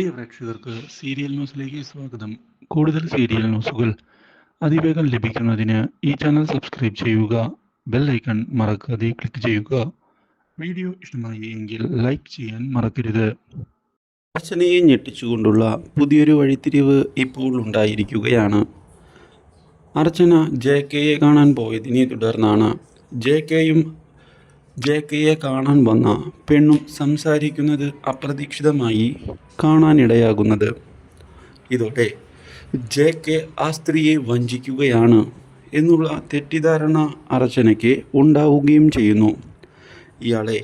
പ്രിയ പ്രേക്ഷകർക്ക് സീരിയൽ ന്യൂസിലേക്ക് സ്വാഗതം. കൂടുതൽ സീരിയൽ ന്യൂസുകൾ അതിവേഗം ലഭിക്കുന്നതിന് ഈ ചാനൽ സബ്സ്ക്രൈബ് ചെയ്യുക ബെൽ ഐക്കൺ മറക്കാതെ ക്ലിക്ക് ചെയ്യുക. വീഡിയോ ഇഷ്ടമായി എങ്കിൽ ലൈക്ക് ചെയ്യാൻ മറക്കരുത്. അർച്ചനയെ ഞെട്ടിച്ചുകൊണ്ടുള്ള പുതിയൊരു വഴിത്തിരിവ് ഇപ്പോൾ ഉണ്ടായിരിക്കുകയാണ്. അർച്ചന ജെ കെയെ കാണാൻ പോയതിനെ തുടർന്നാണ് ജെ കെയും ജെ കെയെ കാണാൻ വന്ന പെണ്ണും സംസാരിക്കുന്നത് അപ്രതീക്ഷിതമായി കാണാനിടയാകുന്നത്. ഇതോടെ ജെ കെ ആ സ്ത്രീയെ വഞ്ചിക്കുകയാണ് എന്നുള്ള തെറ്റിദ്ധാരണ അർച്ചനയ്ക്ക് ഉണ്ടാവുകയും ചെയ്യുന്നു. ഇയാളെ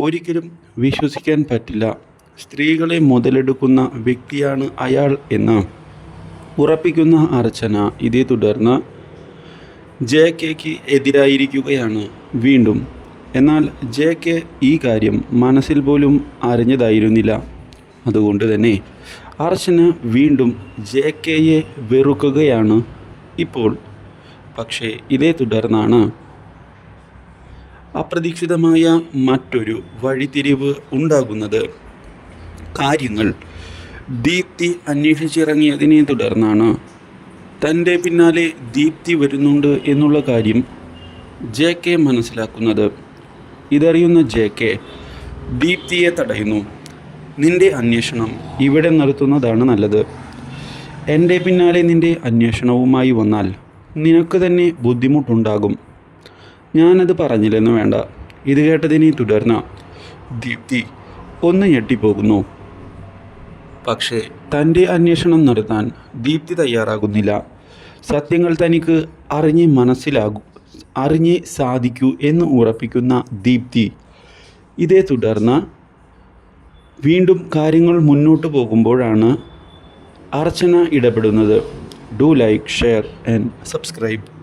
ഒരിക്കലും വിശ്വസിക്കാൻ പറ്റില്ല. സ്ത്രീകളെ മുതലെടുക്കുന്ന വ്യക്തിയാണ് അയാൾ എന്ന് ഉറപ്പിക്കുന്ന അർച്ചന ഇതേ തുടർന്ന് ജെ കെക്ക് എതിരായിരിക്കുകയാണ്. വീണ്ടും എന്നാൽ ജെ കെ ഈ കാര്യം മനസ്സിൽ പോലും അറിഞ്ഞതായിരുന്നില്ല. അതുകൊണ്ട് തന്നെ അർച്ചന വീണ്ടും ജെ കെയെ വെറുക്കുകയാണ് ഇപ്പോൾ. പക്ഷേ ഇതേ തുടർന്നാണ് അപ്രതീക്ഷിതമായ മറ്റൊരു വഴിത്തിരിവ് ഉണ്ടാകുന്നത്. കാര്യങ്ങൾ ദീപ്തി അന്വേഷിച്ചിറങ്ങിയതിനെ തുടർന്നാണ്. തന്റെ പിന്നാലെ ദീപ്തി വരുന്നുണ്ട് എന്നുള്ള കാര്യം ജെ കെ മനസ്സിലാക്കുന്നത്. ഇതറിയുന്ന ജെ കെ ദീപ്തിയെ തടയുന്നു. നിന്റെ അന്വേഷണം ഇവിടെ നടത്തുന്നതാണ് നല്ലത്. എന്റെ പിന്നാലെ നിന്റെ അന്വേഷണവുമായി വന്നാൽ നിനക്ക് തന്നെ ബുദ്ധിമുട്ടുണ്ടാകും. ഞാനത് പറഞ്ഞില്ലെന്ന് വേണ്ട. ഇത് കേട്ടതിനെ തുടർന്ന് ദീപ്തി ഒന്ന് ഞെട്ടിപ്പോകുന്നു. പക്ഷേ തന്റെ അന്വേഷണം നടത്താൻ ദീപ്തി തയ്യാറാകുന്നില്ല. സത്യങ്ങൾ തനിക്ക് അറിഞ്ഞ് മനസ്സിലാകൂ അറിഞ്ഞേ സാധിക്കൂ എന്ന് ഉറപ്പിക്കുന്ന ദീപ്തി. ഇതേ തുടർന്ന് വീണ്ടും കാര്യങ്ങൾ മുന്നോട്ട് പോകുമ്പോഴാണ് അർച്ചന ഇടപെടുന്നത്. Do like share and subscribe.